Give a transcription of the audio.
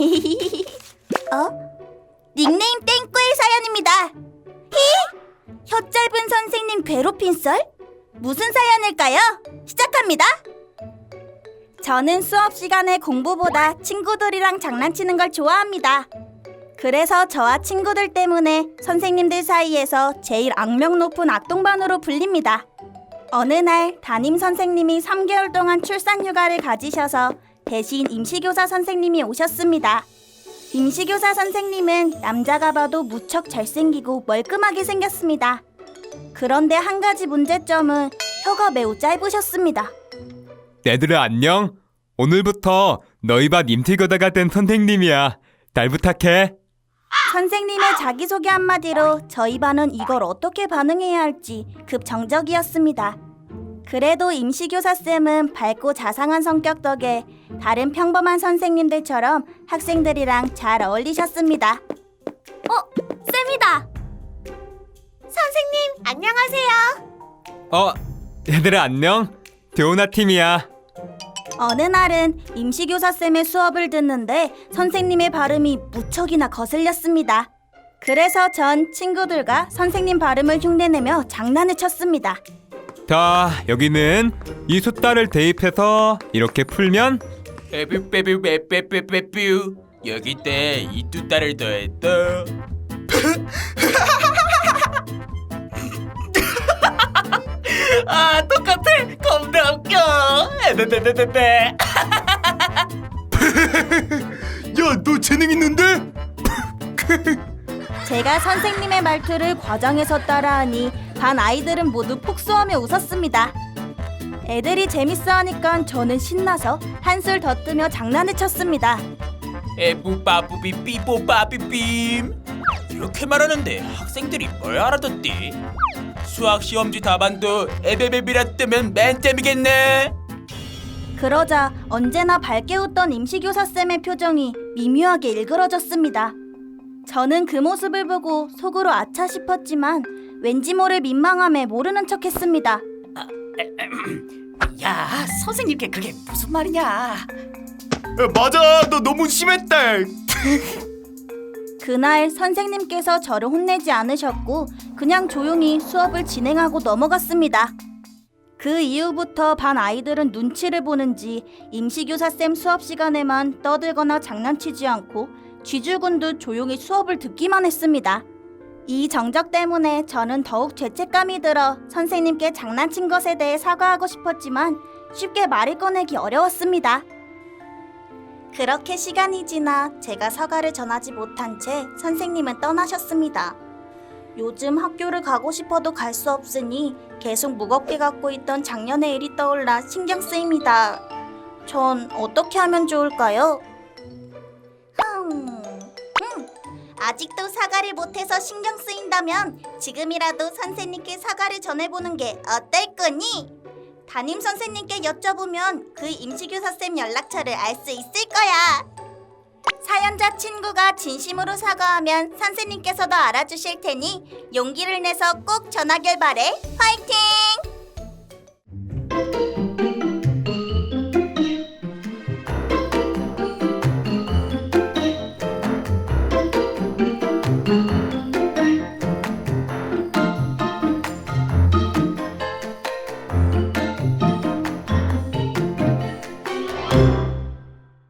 어? 닉네임 땡꾸의 사연입니다. 히? 혀 짧은 선생님 괴롭힌 썰? 무슨 사연일까요? 시작합니다. 저는 수업 시간에 공부보다 친구들이랑 장난치는 걸 좋아합니다. 그래서 저와 친구들 때문에 선생님들 사이에서 제일 악명 높은 악동반으로 불립니다. 어느 날 담임 선생님이 3개월 동안 출산 휴가를 가지셔서 대신 임시교사 선생님이 오셨습니다. 임시교사 선생님은 남자가 봐도 무척 잘생기고 멀끔하게 생겼습니다. 그런데 한 가지 문제점은 혀가 매우 짧으셨습니다. 얘들아 안녕. 오늘부터 너희 반 임티교다가 된 선생님이야. 날 부탁해. 선생님의 자기소개 한마디로 저희 반은 이걸 어떻게 반응해야 할지 급정적이었습니다. 그래도 임시교사 쌤은 밝고 자상한 성격 덕에 다른 평범한 선생님들처럼 학생들이랑 잘 어울리셨습니다. 어, 쌤이다. 선생님, 안녕하세요. 어, 얘들아 안녕. 대호나 팀이야. 어느 날은 임시교사 쌤의 수업을 듣는데 선생님의 발음이 무척이나 거슬렸습니다. 그래서 전 친구들과 선생님 발음을 흉내내며 장난을 쳤습니다. 자, 여기는 이 숫자를 대입해서 이렇게 풀면 빼뷰빼뷰 빼빼빼빼뷰 여기 때이 뚜따를 더했다. 아 똑같아. 겁나 웃겨. 에데데데데데 야 너 재능 있는데? 제가 선생님의 말투를 과장해서 따라하니 반 아이들은 모두 폭소하며 웃었습니다. 애들이 재밌어 하니까 저는 신나서 한술 더 뜨며 장난을 쳤습니다. 에부바부비 삐뽀바비빔 이렇게 말하는데 학생들이 뭘 알아듣지? 수학 시험지 답안도 에베베비라 뜨면 맨땜이겠네 그러자 언제나 밝게 웃던 임시교사 쌤의 표정이 미묘하게 일그러졌습니다. 저는 그 모습을 보고 속으로 아차 싶었지만 왠지 모를 민망함에 모르는 척했습니다. 야 선생님께 그게 무슨 말이냐 맞아 너 너무 심했다 그날 선생님께서 저를 혼내지 않으셨고 그냥 조용히 수업을 진행하고 넘어갔습니다. 그 이후부터 반 아이들은 눈치를 보는지 임시교사 쌤 수업 시간에만 떠들거나 장난치지 않고 쥐줄군 듯 조용히 수업을 듣기만 했습니다. 이 정적 때문에 저는 더욱 죄책감이 들어 선생님께 장난친 것에 대해 사과하고 싶었지만 쉽게 말을 꺼내기 어려웠습니다. 그렇게 시간이 지나 제가 사과를 전하지 못한 채 선생님은 떠나셨습니다. 요즘 학교를 가고 싶어도 갈 수 없으니 계속 무겁게 갖고 있던 작년의 일이 떠올라 신경 쓰입니다. 전 어떻게 하면 좋을까요? 아직도 사과를 못해서 신경 쓰인다면 지금이라도 선생님께 사과를 전해보는 게 어떨 거니? 담임 선생님께 여쭤보면 그 임시교사 쌤 연락처를 알 수 있을 거야. 사연자 친구가 진심으로 사과하면 선생님께서도 알아주실 테니 용기를 내서 꼭 전하길 바래. 화이팅!